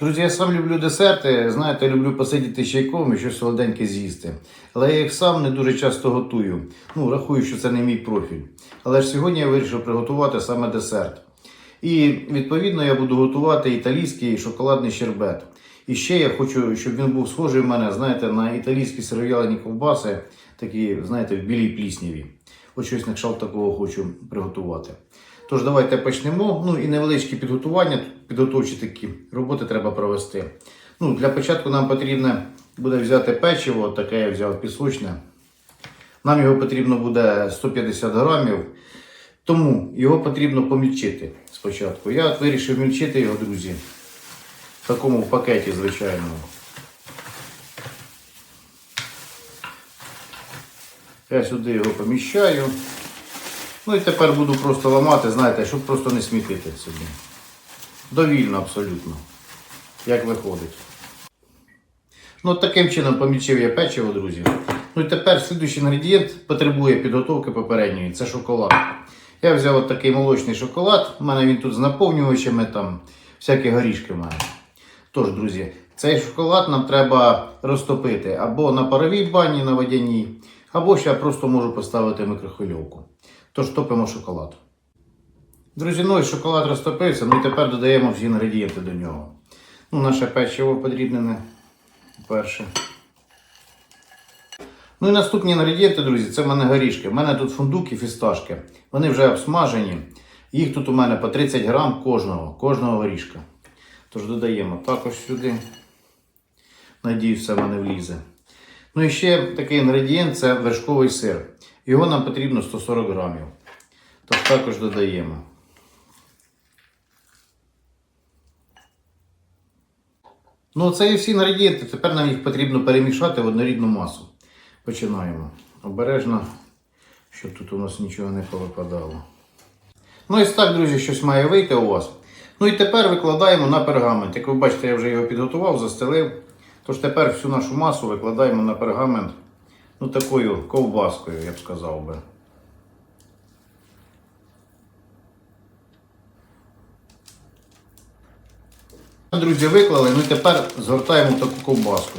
Друзі, я сам люблю десерти. Знаєте, люблю посидіти з чайком і щось солоденьке з'їсти. Але я їх сам не дуже часто готую. Ну, рахую, що це не мій профіль. Але ж сьогодні я вирішив приготувати саме десерт. І відповідно я буду готувати італійський шоколадний щербет. І ще я хочу, щоб він був схожий в мене, знаєте, на італійські сиров'ялені ковбаси, такі, знаєте, в білій плісняві. Ось щось на кшталт такого хочу приготувати. Тож давайте почнемо. Ну і невеличкі підготування, підготовчі такі роботи треба провести. Ну, для початку нам потрібно буде взяти печиво, таке я взяв пісочне. Нам його потрібно буде 150 грамів. Тому його потрібно помільчити спочатку. Я от вирішив мільчити його, друзі, в такому пакеті звичайному. Я сюди його поміщаю. Ну і тепер буду просто ламати, знаєте, щоб просто не смітити собі. Довільно абсолютно, як виходить. Ну, таким чином помічив я печиво, друзі. Ну і тепер слідуючий інгредієнт потребує підготовки попередньої це шоколад. Я взяв от такий молочний шоколад. У мене він тут з наповнювачами, там всякі горішки має. Тож, друзі, цей шоколад нам треба розтопити або на паровій бані на водяній, або ще я просто можу поставити в микрохвильовку. Тож топимо шоколад. Друзі, ну і шоколад розтопився, ну і тепер додаємо всі інгредієнти до нього. Ну, наше печиво подрібнене перше. Ну і наступні інгредієнти, друзі, це в мене горішки. У мене тут фундук і фісташки. Вони вже обсмажені. Їх тут у мене по 30 грам кожного, кожного горішка. Тож додаємо також сюди. Надіюсь, все в мене влізе. Ну і ще такий інгредієнт це вершковий сир. Його нам потрібно 140 грамів. Тож також додаємо. Ну, це і всі інгредієнти. Тепер нам їх потрібно перемішати в однорідну масу. Починаємо. Обережно, щоб тут у нас нічого не повипадало. Ну і так, друзі, щось має вийти у вас. Ну і тепер викладаємо на пергамент. Як ви бачите, я вже його підготував, застелив. Тож тепер всю нашу масу викладаємо на пергамент ну, такою ковбаскою, я б сказав би. Друзі, виклали, ну і тепер згортаємо таку ковбаску.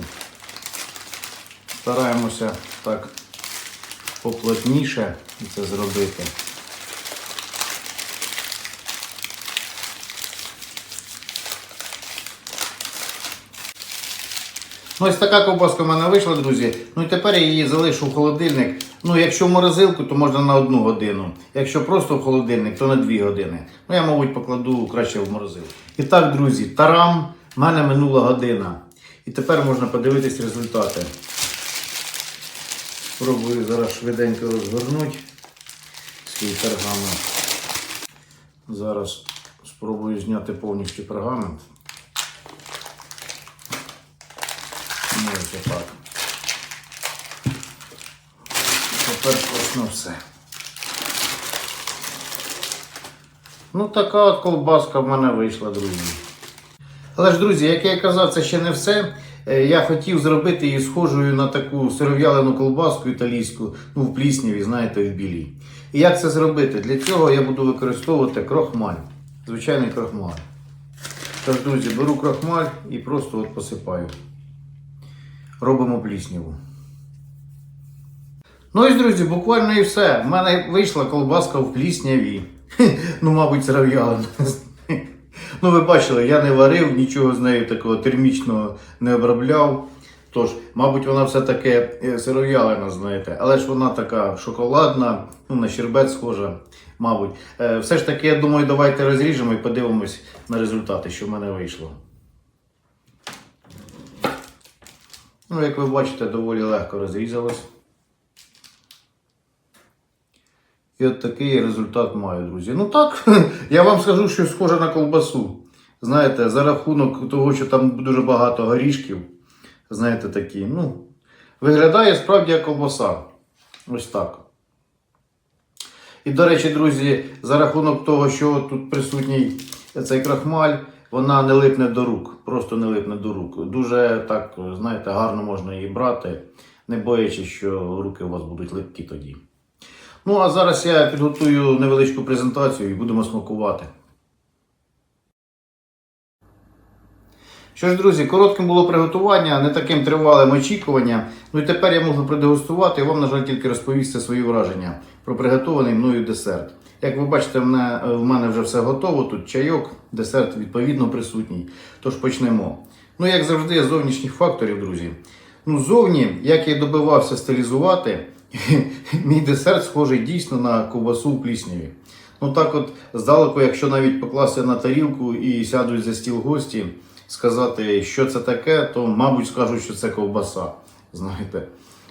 Стараємося так поплотніше це зробити. Ну, ось така ковбаска в мене вийшла, друзі. Ну і тепер я її залишу в холодильник. Ну, якщо в морозилку, то можна на одну годину. Якщо просто в холодильник, то на дві години. Ну, я, мабуть, покладу краще в морозилку. І так, друзі, тарам, в мене минула година. І тепер можна подивитись результати. Спробую зараз швиденько розгорнути свій пергамент. Зараз спробую зняти повністю пергамент. Ось отак. Тепер точно все. Ну, така от колбаска в мене вийшла, друзі. Але ж, друзі, як я казав, це ще не все. Е, Я хотів зробити її схожою на таку сиров'ялену колбаску італійську, ну, в плісняві, знаєте, в білій. І як це зробити? Для цього я буду використовувати крохмаль. Звичайний крохмаль. Тож, друзі, беру крохмаль і просто от посипаю робимо плісняву. Ну ось, друзі, буквально і все. В мене вийшла колбаска в плісняві. Ну, мабуть, сиров'ялина. Ну, ви бачили, я не варив, нічого з нею такого термічного не обробляв. Тож, мабуть, вона все таки сиров'ялина, знаєте, але ж вона така шоколадна, ну, на щербет схожа, мабуть. Е, Все ж таки, я думаю, давайте розріжемо і подивимось на результати, що в мене вийшло. Ну, як ви бачите, доволі легко розрізалось. І от такий результат маю, друзі. Ну так, я вам скажу, що схоже на колбасу. Знаєте, за рахунок того, що там дуже багато горішків. Знаєте, такі, ну, виглядає справді як колбаса. Ось так. І, до речі, друзі, за рахунок того, що тут присутній цей крахмаль, вона не липне до рук, просто не липне до рук. Дуже так, знаєте, гарно можна її брати, не боячись, що руки у вас будуть липкі тоді. Ну, а зараз я підготую невеличку презентацію і будемо смакувати. Що ж, друзі, коротким було приготування, не таким тривалим очікування. Ну і тепер я можу продегустувати і вам, на жаль, тільки розповісти свої враження про приготований мною десерт. Як ви бачите, мене, в мене вже все готово. Тут чайок, десерт відповідно присутній. Тож почнемо. Ну, як завжди, зовнішніх факторів, друзі. Ну, зовні, як я добивався стилізувати, мій десерт схожий дійсно на ковбасу в плісняві. Ну так от здалеку, якщо навіть покласти на тарілку і сядуть за стіл гості, сказати, що це таке, то, мабуть, скажуть, що це ковбаса. Знаєте.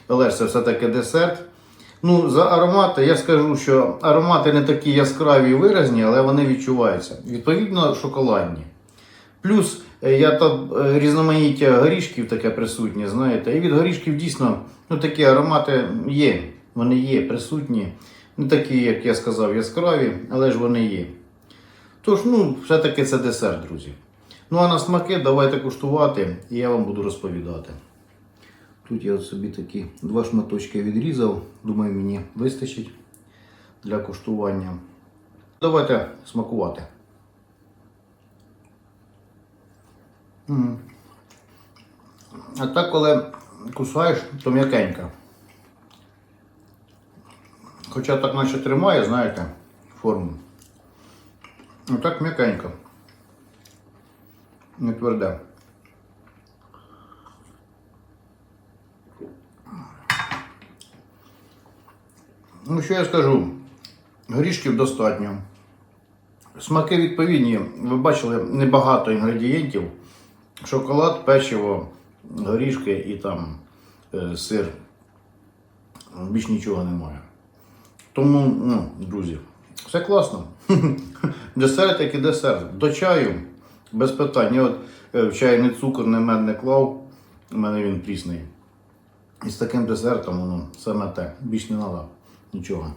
Але ж це все-таки десерт. Ну, за аромати я скажу, що аромати не такі яскраві і виразні, але вони відчуваються. Відповідно, шоколадні. Плюс е, я там е, різноманіття горішків таке присутнє, знаєте. І від горішків дійсно ну, такі аромати є. Вони є присутні. Не такі, як я сказав, яскраві, але ж вони є. Тож, ну, все-таки це десерт, друзі. Ну а на смаки давайте куштувати, і я вам буду розповідати. Тут я собі такі два шматочки відрізав. Думаю, мені вистачить для куштування. Давайте смакувати. А так, коли кусаєш, то м'якенька. Хоча так наче тримає, знаєте, форму. Ну так м'якенько. Не тверде. Ну, що я скажу? Горішків достатньо. Смаки відповідні. Ви бачили небагато інгредієнтів. Шоколад, печиво, горішки і там е, сир. Більш нічого немає. Тому, ну, друзі, все класно. Десерт, як і десерт. До чаю без питань. Я от е, в чай не цукор, не мед не клав. У мене він прісний. І з таким десертом воно саме те. Більш не треба нічого.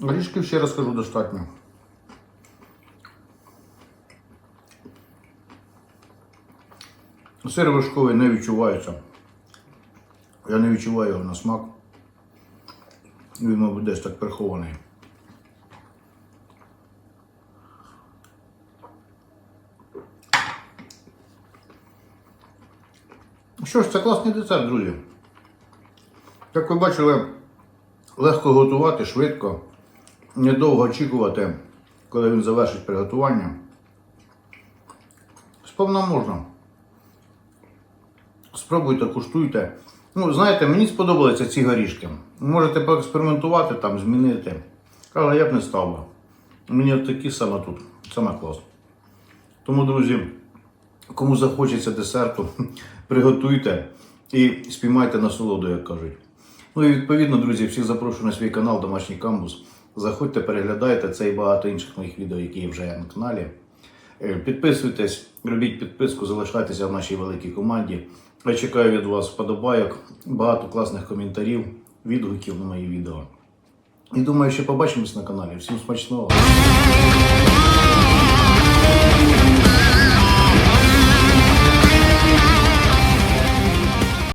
Горішків, ще раз кажу, достатньо. Сир вишковий не відчувається. Я не відчуваю його на смак. Він, мабуть, десь так прихований. Що ж, це класний десерт, друзі. Як ви бачили, легко готувати, швидко, недовго очікувати, коли він завершить приготування. Сповна можна. Спробуйте, куштуйте. Ну, знаєте, мені сподобалися ці горішки. Можете поекспериментувати, там, змінити. Але я б не став би. Мені такі саме тут, саме клас. Тому, друзі, кому захочеться десерту, приготуйте і спіймайте насолоду, як кажуть. Ну і відповідно, друзі, всіх запрошую на свій канал Домашній Камбус. Заходьте, переглядайте це і багато інших моїх відео, які вже є на каналі. Е, Підписуйтесь, робіть підписку, залишайтеся в нашій великій команді. Я чекаю від вас вподобайок, багато класних коментарів, відгуків на мої відео. І думаю, що побачимось на каналі. Всім смачного!